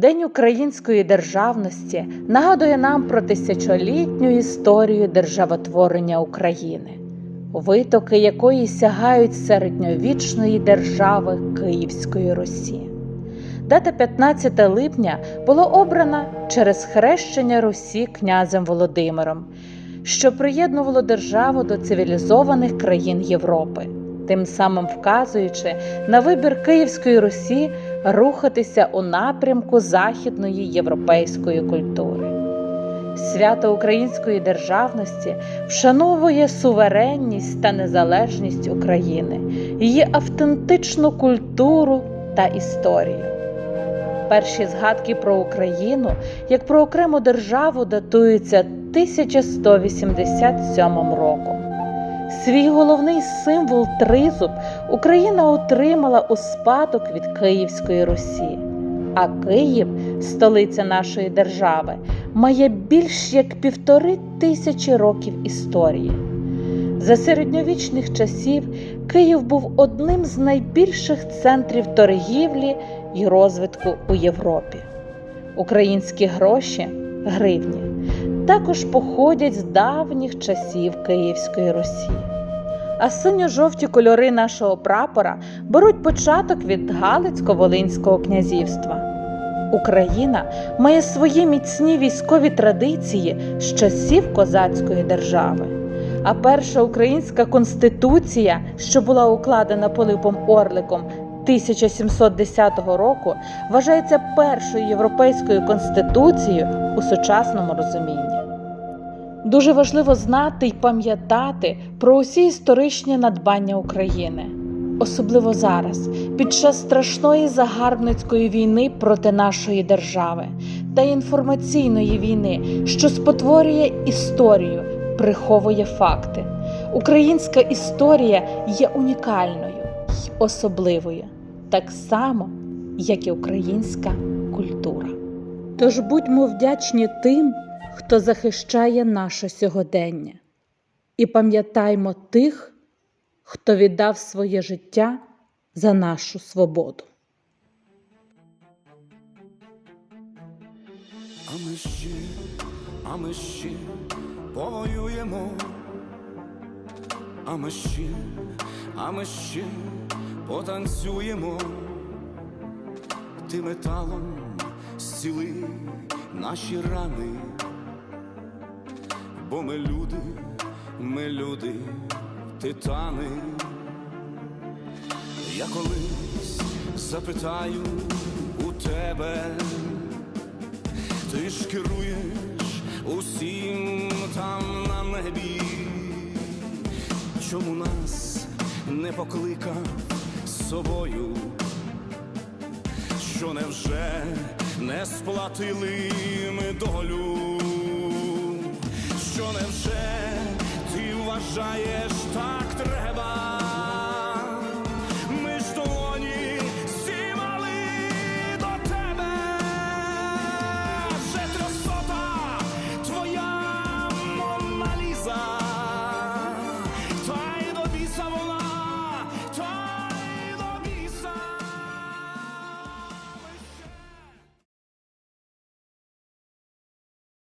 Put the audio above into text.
День української державності нагадує нам про тисячолітню історію державотворення України, витоки якої сягають середньовічної держави Київської Русі. Дата 15 липня була обрана через хрещення Русі князем Володимиром, що приєднувало державу до цивілізованих країн Європи, тим самим вказуючи на вибір Київської Русі рухатися у напрямку західної європейської культури. Свято української державності вшановує суверенність та незалежність України, її автентичну культуру та історію. Перші згадки про Україну як про окрему державу датуються 1187 роком. Свій головний символ тризуб Україна отримала у спадок від Київської Русі. А Київ, столиця нашої держави, має більш як півтори тисячі років історії. За середньовічних часів Київ був одним з найбільших центрів торгівлі і розвитку у Європі. Українські гроші гривні також походять з давніх часів Київської Русі. А синьо-жовті кольори нашого прапора беруть початок від Галицько-Волинського князівства. Україна має свої міцні військові традиції з часів козацької держави. А перша українська конституція, що була укладена Пилипом Орликом 1710 року, вважається першою європейською конституцією у сучасному розумінні. Дуже важливо знати й пам'ятати про усі історичні надбання України, особливо зараз, під час страшної загарбницької війни проти нашої держави та інформаційної війни, що спотворює історію, приховує факти. Українська історія є унікальною й особливою, так само, як і українська культура. Тож будьмо вдячні тим, хто захищає наше сьогодення, і пам'ятаймо тих, хто віддав своє життя за нашу свободу. А ми ще, а ми ще повоюємо, а ми ще, а ми ще потанцюємо, ти металом зціли наші рани, бо ми люди, ми люди, титани. Я колись запитаю у тебе. Ти ж керуєш усім там на небі, чому нас не покликав собою, що невже не сплатили ми долю, що невже ти вважаєш так треба?